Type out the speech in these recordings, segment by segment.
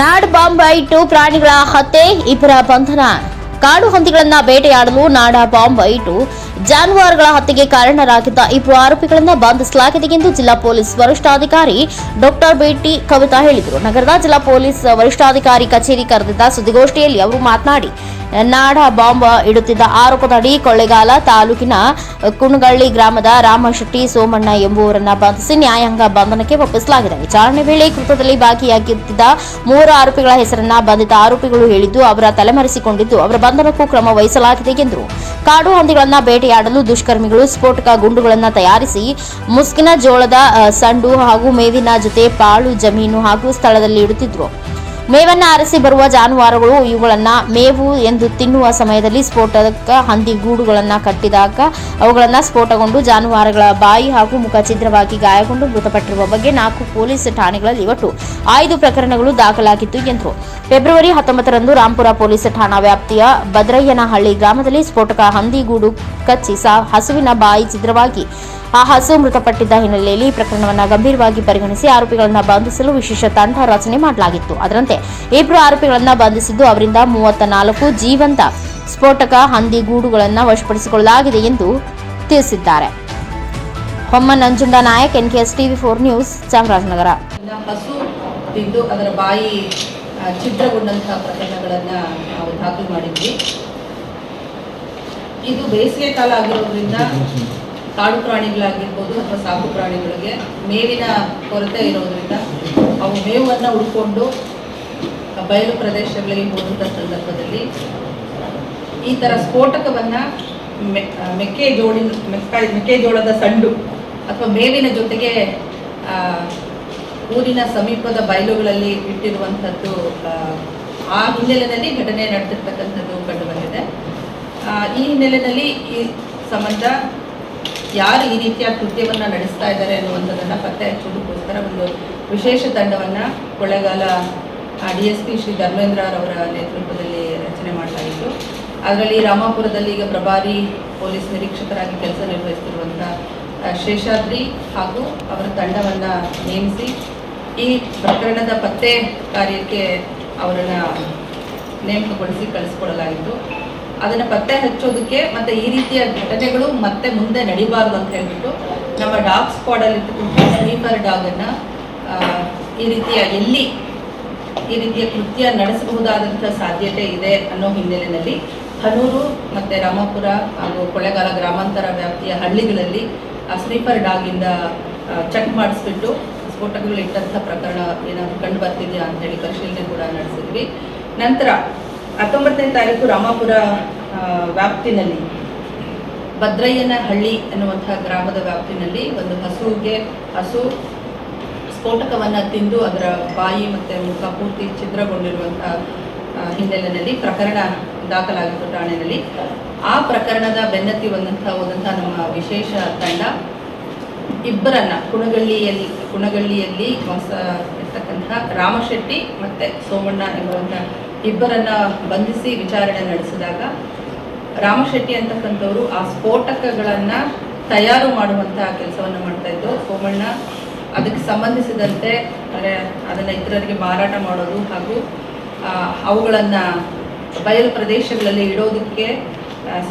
ನಾಡ್ bomb ಇಟ್ಟು ಪ್ರಾಣಿಗಳ ಹತ್ಯೆ, ಇಬ್ಬರ ಬಂಧನ. ಕಾಡು ಹಂದಿಗಳನ್ನ ಬೇಟೆಯಾಡಲು ನಾಡ ಬಾಂಬ್ ಇಟ್ಟು ಜಾನುವಾರುಗಳ ಹತ್ಯೆಗೆ ಕಾರಣರಾಗಿದ್ದ ಇಬ್ಬರು ಆರೋಪಿಗಳನ್ನ ಬಂಧಿಸಲಾಗಿದೆ ಎಂದು ಜಿಲ್ಲಾ ಪೊಲೀಸ್ ವರಿಷ್ಠಾಧಿಕಾರಿ ಡಾಕ್ಟರ್ ಬಿಟಿ ಕವಿತಾ ಹೇಳಿದರು. ನಗರದ ಜಿಲ್ಲಾ ಪೊಲೀಸ್ ವರಿಷ್ಠಾಧಿಕಾರಿ ಕಚೇರಿ ಕರೆದಿದ್ದ ಸುದ್ದಿಗೋಷ್ಠಿಯಲ್ಲಿ ಅವರು ಮಾತನಾಡಿ ನಾಡ ಬಾಂಬ್ ಇಡುತ್ತಿದ್ದ ಆರೋಪದಡಿ ಕೊಳ್ಳೇಗಾಲ ತಾಲೂಕಿನ ಕುಣಗಳ್ಳಿ ಗ್ರಾಮದ ರಾಮಶೆಟ್ಟಿ ಸೋಮಣ್ಣ ಎಂಬುವರನ್ನ ಬಂಧಿಸಿ ನ್ಯಾಯಾಂಗ ಬಂಧನಕ್ಕೆ ಒಪ್ಪಿಸಲಾಗಿದೆ. ವಿಚಾರಣೆ ವೇಳೆ ಕೃತ್ಯದಲ್ಲಿ ಭಾಗಿಯಾಗಿದ್ದ ಮೂರು ಆರೋಪಿಗಳ ಹೆಸರನ್ನ ಬಂಧಿತ ಆರೋಪಿಗಳು ಹೇಳಿದ್ದು, ಅವರ ತಲೆಮರೆಸಿಕೊಂಡಿದ್ದು, ಅವರ ಬಂಧನಕ್ಕೂ ಕ್ರಮ ವಹಿಸಲಾಗಿದೆ ಎಂದರು. ಕಾಡು ಹಂದಿಗಳನ್ನ ಬೇಟೆಯಾಡಲು ದುಷ್ಕರ್ಮಿಗಳು ಸ್ಫೋಟಕ ಗುಂಡುಗಳನ್ನ ತಯಾರಿಸಿ, ಮುಸ್ಕಿನ ಜೋಳದ ಸಂಡು ಹಾಗೂ ಮೇವಿನ ಜೊತೆ ಪಾಳು, ಜಮೀನು ಹಾಗೂ ಸ್ಥಳದಲ್ಲಿ ಇಡುತ್ತಿದ್ರು. ಮೇವನ್ನ ಆರಿಸಿ ಬರುವ ಜಾನುವಾರುಗಳು ಇವುಗಳನ್ನ ಮೇವು ಎಂದು ತಿನ್ನುವ ಸಮಯದಲ್ಲಿ ಸ್ಫೋಟಕ ಹಂದಿ ಗೂಡುಗಳನ್ನ ಕಟ್ಟಿದಾಗ ಅವುಗಳನ್ನ ಸ್ಫೋಟಗೊಂಡು ಜಾನುವಾರುಗಳ ಬಾಯಿ ಹಾಗೂ ಮುಖ ಛಿದ್ರವಾಗಿ ಗಾಯಗೊಂಡು ಮೃತಪಟ್ಟಿರುವ ಬಗ್ಗೆ ನಾಲ್ಕು ಪೊಲೀಸ್ ಠಾಣೆಗಳಲ್ಲಿ ಒಟ್ಟು ಐದು ಪ್ರಕರಣಗಳು ದಾಖಲಾಗಿತ್ತು ಎಂದರು. ಫೆಬ್ರವರಿ ಹತ್ತೊಂಬತ್ತರಂದು ರಾಂಪುರ ಪೊಲೀಸ್ ಠಾಣಾ ವ್ಯಾಪ್ತಿಯ ಭದ್ರಯ್ಯನಹಳ್ಳಿ ಗ್ರಾಮದಲ್ಲಿ ಸ್ಫೋಟಕ ಹಂದಿ ಗೂಡು ಕಚ್ಚಿ ಸಾ- ಹಸುವಿನ ಬಾಯಿ ಛಿದ್ರವಾಗಿ ಆ ಹಸು ಮೃತಪಟ್ಟಿದ್ದ ಹಿನ್ನೆಲೆಯಲ್ಲಿ ಈ ಪ್ರಕರಣವನ್ನು ಗಂಭೀರವಾಗಿ ಪರಿಗಣಿಸಿ ಆರೋಪಿಗಳನ್ನು ಬಂಧಿಸಲು ವಿಶೇಷ ತಂಡ ರಚನೆ ಮಾಡಲಾಗಿತ್ತು. ಅದರಂತೆ ಇಬ್ಬರು ಆರೋಪಿಗಳನ್ನು ಬಂಧಿಸಿದ್ದು ಅವರಿಂದ ಮೂವತ್ತ ನಾಲ್ಕು ಜೀವಂತ ಸ್ಫೋಟಕ ಹಂದಿ ಗೂಡುಗಳನ್ನು ವಶಪಡಿಸಿಕೊಳ್ಳಲಾಗಿದೆ ಎಂದು ತಿಳಿಸಿದ್ದಾರೆ. Homma Nanjunda Nayak, NKS TV four news, Chamarajanagar. ಹಸು ತಿಂದು ಅದರ ಬಾಯಿ ಚಿತ್ರಗೊಂಡಂತಹ ಪ್ರಕರಣಗಳನ್ನು ನಾವು ದಾಖಲು ಮಾಡಿದ್ವಿ. ಇದು ಬೇಸಿಗೆ ಕಾಲ ಆಗಿರೋದ್ರಿಂದ ಕಾಡು ಪ್ರಾಣಿಗಳಾಗಿರ್ಬೋದು ಅಥವಾ ಸಾಕು ಪ್ರಾಣಿಗಳಿಗೆ ಮೇವಿನ ಕೊರತೆ ಇರೋದ್ರಿಂದ ಅವು ಮೇವನ್ನು ಉಳ್ಕೊಂಡು ಬಯಲು ಪ್ರದೇಶಗಳಿಗೆ ಹೋದಂಥ ಸಂದರ್ಭದಲ್ಲಿ ಈ ಥರ ಸ್ಫೋಟಕವನ್ನು ಮೆಕ್ಕೆಜೋಳಿನ ಮೆಕ್ಕ ಮೆಕ್ಕೆಜೋಳದ ಸಂಡು ಅಥವಾ ಮೇವಿನ ಜೊತೆಗೆ ಊರಿನ ಸಮೀಪದ ಬಯಲುಗಳಲ್ಲಿ ಇಟ್ಟಿರುವಂಥದ್ದು, ಆ ಹಿನ್ನೆಲೆಯಲ್ಲಿ ಘಟನೆ ನಡೆದಿರ್ತಕ್ಕಂಥದ್ದು ಕಂಡುಬಂದಿದೆ ಈ ಹಿನ್ನೆಲೆಯಲ್ಲಿ ಈ ಸಂಬಂಧ ಯಾರು ಈ ರೀತಿಯ ಕೃತ್ಯವನ್ನು ನಡೆಸ್ತಾ ಇದ್ದಾರೆ ಅನ್ನುವಂಥದ್ದನ್ನು ಪತ್ತೆ ಹಚ್ಚೋದಕ್ಕೋಸ್ಕರ ಒಂದು ವಿಶೇಷ ತಂಡವನ್ನು Kollegal D S P Shri ಧರ್ಮೇಂದ್ರರವರ ನೇತೃತ್ವದಲ್ಲಿ ರಚನೆ ಮಾಡ್ತಾ ಮಾಡಲಾಗಿತ್ತು ಅದರಲ್ಲಿ ರಾಮಾಪುರದಲ್ಲಿ ಈಗ ಪ್ರಭಾರಿ ಪೊಲೀಸ್ ನಿರೀಕ್ಷಕರಾಗಿ ಕೆಲಸ ನಿರ್ವಹಿಸುತ್ತಿರುವಂಥ ಶೇಷಾದ್ರಿ ಹಾಗೂ ಅವರ ತಂಡವನ್ನು ನೇಮಿಸಿ ಈ ಪ್ರಕರಣದ ಪತ್ತೆ ಕಾರ್ಯಕ್ಕೆ ಅವರನ್ನು ನೇಮಕಗೊಳಿಸಿ ಕಳಿಸ್ಕೊಡಲಾಗಿತ್ತು. ಅದನ್ನು ಪತ್ತೆ ಹಚ್ಚೋದಕ್ಕೆ ಮತ್ತು ಈ ರೀತಿಯ ಘಟನೆಗಳು ಮತ್ತೆ ಮುಂದೆ ನಡಿಬಾರ್ದು ಅಂತ ಹೇಳ್ಬಿಟ್ಟು ನಮ್ಮ ಡಾಗ್ ಸ್ಕ್ವಾಡಲ್ಲಿ ಸ್ಲೀಪರ್ ಡಾಗನ್ನು ಈ ರೀತಿಯ ಎಲ್ಲಿ ಈ ರೀತಿಯ ಕೃತ್ಯ ನಡೆಸಬಹುದಾದಂಥ ಸಾಧ್ಯತೆ ಇದೆ ಅನ್ನೋ ಹಿನ್ನೆಲೆಯಲ್ಲಿ ಹನೂರು ಮತ್ತು ರಾಮಪುರ ಹಾಗೂ ಕೊಳ್ಳೇಗಾಲ ಗ್ರಾಮಾಂತರ ವ್ಯಾಪ್ತಿಯ ಹಳ್ಳಿಗಳಲ್ಲಿ ಆ ಸ್ಲೀಪರ್ ಡಾಗಿಂದ ಚೆಕ್ ಮಾಡಿಸ್ಬಿಟ್ಟು ಸ್ಫೋಟಕಗಳು ಇಟ್ಟಂಥ ಪ್ರಕರಣ ಏನಾದರೂ ಕಂಡು ಬರ್ತಿದೆಯಾ ಅಂತೇಳಿ ಪರಿಶೀಲನೆ ಕೂಡ ನಡೆಸಿದ್ವಿ. ನಂತರ ಹತ್ತೊಂಬತ್ತನೇ ತಾರೀಕು ರಾಮಾಪುರ ವ್ಯಾಪ್ತಿನಲ್ಲಿ, ಭದ್ರಯ್ಯನ ಹಳ್ಳಿ ಎನ್ನುವಂತಹ ಗ್ರಾಮದ ವ್ಯಾಪ್ತಿನಲ್ಲಿ ಒಂದು ಹಸುವಿಗೆ ಹಸು ಸ್ಫೋಟಕವನ್ನು ತಿಂದು ಅದರ ಬಾಯಿ ಮತ್ತು ಮುಖ ಪೂರ್ತಿ ಛಿದ್ರಗೊಂಡಿರುವಂಥ ಹಿನ್ನೆಲೆಯಲ್ಲಿ ಪ್ರಕರಣ ದಾಖಲಾಗಿತ್ತು ಠಾಣೆಯಲ್ಲಿ. ಆ ಪ್ರಕರಣದ ಬೆನ್ನತ್ತಿ ಬಂದಂಥ ಹೋದಂಥ ನಮ್ಮ ವಿಶೇಷ ತಂಡ ಇಬ್ಬರನ್ನ ಕುಣಗಳ್ಳಿಯಲ್ಲಿ ಕುಣಗಳ್ಳಿಯಲ್ಲಿ ವಾಸ ಇರ್ತಕ್ಕಂತಹ ರಾಮಶೆಟ್ಟಿ ಮತ್ತು ಸೋಮಣ್ಣ ಎಂಬುವಂಥ ಇಬ್ಬರನ್ನ ಬಂಧಿಸಿ ವಿಚಾರಣೆ ನಡೆಸಿದಾಗ ರಾಮಶೆಟ್ಟಿ ಅಂತಕ್ಕಂಥವ್ರು ಆ ಸ್ಫೋಟಕಗಳನ್ನು ತಯಾರು ಮಾಡುವಂತಹ ಕೆಲಸವನ್ನು ಮಾಡ್ತಾ ಇದ್ದು, ಸೋಮಣ್ಣ ಅದಕ್ಕೆ ಸಂಬಂಧಿಸಿದಂತೆ, ಅಂದರೆ ಅದನ್ನು ಇತರರಿಗೆ ಮಾರಾಟ ಮಾಡೋದು ಹಾಗೂ ಅವುಗಳನ್ನು ಬಯಲು ಪ್ರದೇಶಗಳಲ್ಲಿ ಇಡೋದಕ್ಕೆ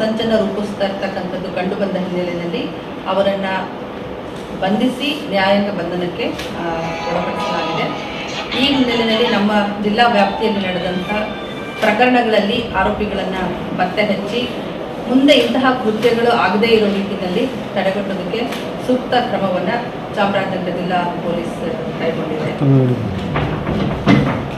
ಸಂಚನ ರೂಪಿಸ್ತಾ ಇರ್ತಕ್ಕಂಥದ್ದು ಕಂಡು ಬಂದ ಹಿನ್ನೆಲೆಯಲ್ಲಿ ಅವರನ್ನು ಬಂಧಿಸಿ ನ್ಯಾಯಾಂಗ ಬಂಧನಕ್ಕೆ ಒಳಪಡಿಸಲಾಗಿದೆ. ಈ ಹಿನ್ನೆಲೆಯಲ್ಲಿ ನಮ್ಮ ಜಿಲ್ಲಾ ವ್ಯಾಪ್ತಿಯಲ್ಲಿ ನಡೆದಂಥ ಪ್ರಕರಣಗಳಲ್ಲಿ ಆರೋಪಿಗಳನ್ನು ಪತ್ತೆ ಹಚ್ಚಿ ಮುಂದೆ ಇಂತಹ ಕೃತ್ಯಗಳು ಆಗದೇ ಇರೋ ನಿಟ್ಟಿನಲ್ಲಿ ತಡೆಗಟ್ಟೋದಕ್ಕೆ ಸೂಕ್ತ ಕ್ರಮವನ್ನು ಚಾಮರಾಜನಗರ ಜಿಲ್ಲಾ ಪೊಲೀಸ್ ಕೈಗೊಂಡಿದೆ.